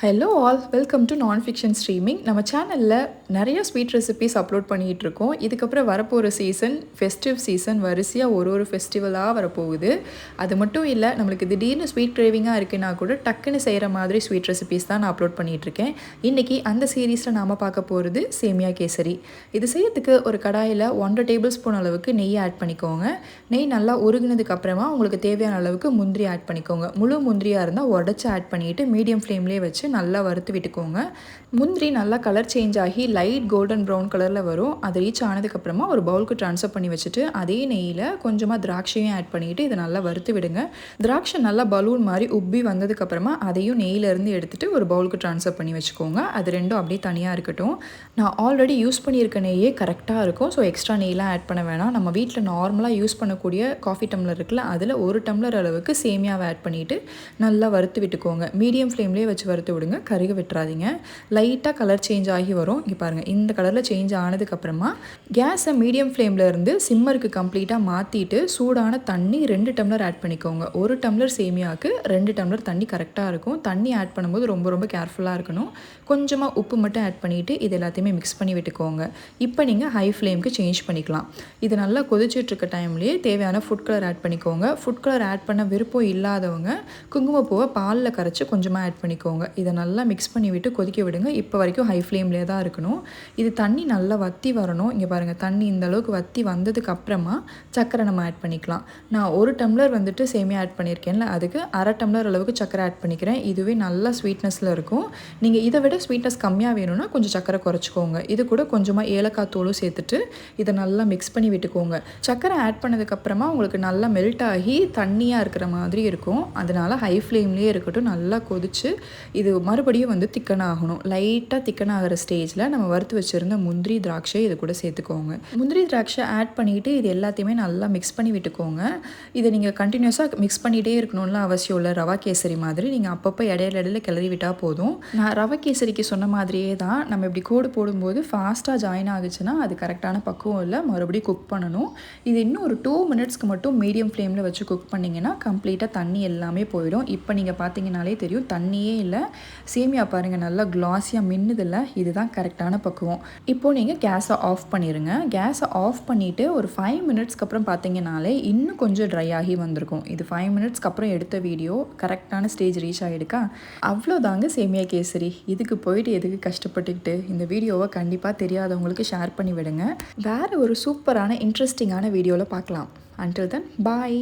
Hello all welcome to non fiction streaming நம்ம சேனலில் நிறைய ஸ்வீட் ரெசிபிஸ் அப்லோட் பண்ணிகிட்டு இருக்கோம். இதுக்கப்புறம் வரப்போகிற சீசன் ஃபெஸ்டிவ் சீசன் வரிசையாக ஒரு ஒரு ஃபெஸ்டிவலாக வரப்போகுது. அது மட்டும் இல்லை நம்மளுக்கு திடீர்னு ஸ்வீட் கிரேவிங்காக இருக்குன்னா கூட டக்குன்னு செய்கிற மாதிரி ஸ்வீட் ரெசிபிஸ் தான் நான் அப்லோட் பண்ணிகிட்ருக்கேன் இன்றைக்கி அந்த சீரீஸில் நாம் பார்க்க போகிறது சேமியா கேசரி. இது செய்யறதுக்கு ஒரு கடாயில் ஒன்றரை டேபிள் ஸ்பூன் அளவுக்கு நெய் ஆட் பண்ணிக்கோங்க. நெய் நல்லா உருகினதுக்கு அப்புறமா உங்களுக்கு தேவையான அளவுக்கு முந்திரி ஆட் பண்ணிக்கோங்க. முழு முந்திரியாக இருந்தால் உடச்சி ஆட் பண்ணிவிட்டு மீடியம் ஃப்ளேம்லேயே வச்சு நல்லா வறுத்து விட்டுக்கோங்க. முந்திரி நல்லா கலர் சேஞ்ச் ஆகி லைட் கோல்டன் ப்ரௌன் கலரில் வரும். அது ரீச் ஆனதுக்கப்புறமா ஒரு பவுலுக்கு ட்ரான்ஸ்ஃபர் பண்ணி வச்சுட்டு அதே நெய்யில் கொஞ்சமாக திராட்சையும் ஆட் பண்ணிவிட்டு இதை நல்லா வறுத்து விடுங்க. திராட்சை நல்லா பலூன் மாதிரி உப்பி வந்ததுக்கப்புறமா அதையும் நெய்யிலேருந்து எடுத்துகிட்டு ஒரு பவுலுக்கு ட்ரான்ஸ்ஃபர் பண்ணி வச்சுக்கோங்க. அது ரெண்டும் அப்படியே தனியாக இருக்கட்டும். நான் ஆல்ரெடி யூஸ் பண்ணியிருக்க நெய்யே கரெக்டாக இருக்கும். ஸோ எக்ஸ்ட்ரா நெய்லாம் ஆட் பண்ண வேணாம். நம்ம வீட்டில் நார்மலாக யூஸ் பண்ணக்கூடிய காஃபி டம்ளர் இருக்குல்ல அதில் ஒரு டம்ளர் அளவுக்கு சேமியாவை ஆட் பண்ணிவிட்டு நல்லா வறுத்து விட்டுக்கோங்க. மீடியம் ஃப்ளேம்லேயே வச்சு வறுத்து விடுங்க கருக விட்டுறாதீங்க. லைட்டாக கலர் சேஞ்ச் ஆகி வரும். இங்கே பாருங்கள் இந்த கலரில் சேஞ்ச் ஆனதுக்கப்புறமா கேஸை மீடியம் ஃப்ளேமில் இருந்து சிம்மருக்கு கம்ப்ளீட்டாக மாற்றிட்டு சூடான தண்ணி ரெண்டு டம்ளர் ஆட் பண்ணிக்கோங்க. ஒரு டம்ளர் சேமியாவுக்கு ரெண்டு டம்ளர் தண்ணி கரெக்டாக இருக்கும். தண்ணி ஆட் பண்ணும்போது ரொம்ப ரொம்ப கேர்ஃபுல்லாக இருக்கணும். கொஞ்சமாக உப்பு மட்டும் ஆட் பண்ணிவிட்டு இது எல்லாத்தையுமே மிக்ஸ் பண்ணி விட்டுக்கோங்க. இப்போ நீங்கள் ஹை ஃப்ளேமுக்கு சேஞ்ச் பண்ணிக்கலாம். இது நல்லா கொதிச்சிட்ருக்க டைம்லேயே தேவையான ஃபுட் கலர் ஆட் பண்ணிக்கோங்க. ஃபுட் கலர் ஆட் பண்ண விருப்பம் இல்லாதவங்க குங்குமப்பூவை பாலில் கரைச்சி கொஞ்சமாக ஆட் பண்ணிக்கோங்க. இதை இதை நல்லா மிக்ஸ் பண்ணி விட்டு கொதிக்க விடுங்க. இப்போ வரைக்கும் ஹை ஃப்ளேம்லேயே தான் இருக்கணும். இது தண்ணி நல்லா வற்றி வரணும். இங்கே பாருங்கள் தண்ணி இந்த அளவுக்கு வற்றி வந்ததுக்கு அப்புறமா சக்கரை நம்ம ஆட் பண்ணிக்கலாம். நான் ஒரு டம்ளர் வந்துட்டு சேமியா ஆட் பண்ணியிருக்கேன்ல அதுக்கு அரை டம்ளர் அளவுக்கு சக்கரை ஆட் பண்ணிக்கிறேன். இதுவே நல்லா ஸ்வீட்னஸில் இருக்கும். நீங்கள் இதை விட ஸ்வீட்னஸ் கம்மியாக வேணும்னா கொஞ்சம் சக்கரை குறைச்சிக்கோங்க. இது கூட கொஞ்சமாக ஏலக்காய் தூளும் சேர்த்துட்டு இதை நல்லா மிக்ஸ் பண்ணி விட்டுக்கோங்க. சக்கரை ஆட் பண்ணதுக்கப்புறமா உங்களுக்கு நல்லா மெல்ட் ஆகி தண்ணியாக இருக்கிற மாதிரி இருக்கும். அதனால் ஹை ஃப்ளேம்லேயே இருக்கட்டும். நல்லா கொதிச்சு இது மறுபடியும் வந்து திக்கன் ஆகணும் லைட்டாக திக்கன் ஆகிற ஸ்டேஜில் நம்ம வறுத்து வச்சுருந்த முந்திரி திராட்சை இது கூட சேர்த்துக்கோங்க. முந்திரி திராட்சை ஆட் பண்ணிவிட்டு இது எல்லாத்தையுமே நல்லா மிக்ஸ் பண்ணி விட்டுக்கோங்க. இதை நீங்கள் கண்டினியூஸாக மிக்ஸ் பண்ணிகிட்டே இருக்கணும்லாம் அவசியம் இல்லை. ரவா கேசரி மாதிரி நீங்கள் அப்பப்போ இடையில இடையில கிளறி விட்டால் போதும். நான் ரவா கேசரிக்கு சொன்ன மாதிரியே தான் நம்ம இப்படி கோடு போடும்போது ஃபாஸ்ட்டாக ஜாயின் ஆகுச்சுன்னா அது கரெக்டான பக்குவம் இல்லை. மறுபடியும் குக் பண்ணணும். இது இன்னும் ஒரு டூ மினிட்ஸ்க்கு மட்டும் மீடியம் ஃப்ளேமில் வச்சு குக் பண்ணிங்கன்னா கம்ப்ளீட்டாக தண்ணி எல்லாமே போயிடும். இப்போ நீங்கள் பார்த்தீங்கன்னாலே தெரியும் தண்ணியே இல்லை. சேமியா பாருங்கள் நல்லா கிளாஸியாக மின்னுதில்ல இதுதான் கரெக்டான பக்குவம். இப்போது நீங்கள் கேஸை ஆஃப் பண்ணிடுங்க கேஸை ஆஃப் பண்ணிவிட்டு ஒரு ஃபைவ் மினிட்ஸ்க்கு அப்புறம் பார்த்தீங்கனாலே இன்னும் கொஞ்சம் ட்ரை ஆகி வந்திருக்கும். இது ஃபைவ் மினிட்ஸ்க்கு அப்புறம் எடுத்த வீடியோ கரெக்டான ஸ்டேஜ் ரீச் ஆகிடுக்கா? அவ்வளோதாங்க சேமியா கேசரி. இதுக்கு போயிட்டு எதுக்கு கஷ்டப்பட்டுக்கிட்டு? இந்த வீடியோவை கண்டிப்பாக தெரியாதவங்களுக்கு ஷேர் பண்ணி விடுங்க வேறு ஒரு சூப்பரான இன்ட்ரெஸ்டிங்கான வீடியோவில் பார்க்கலாம். அன்டில் தென் பாய்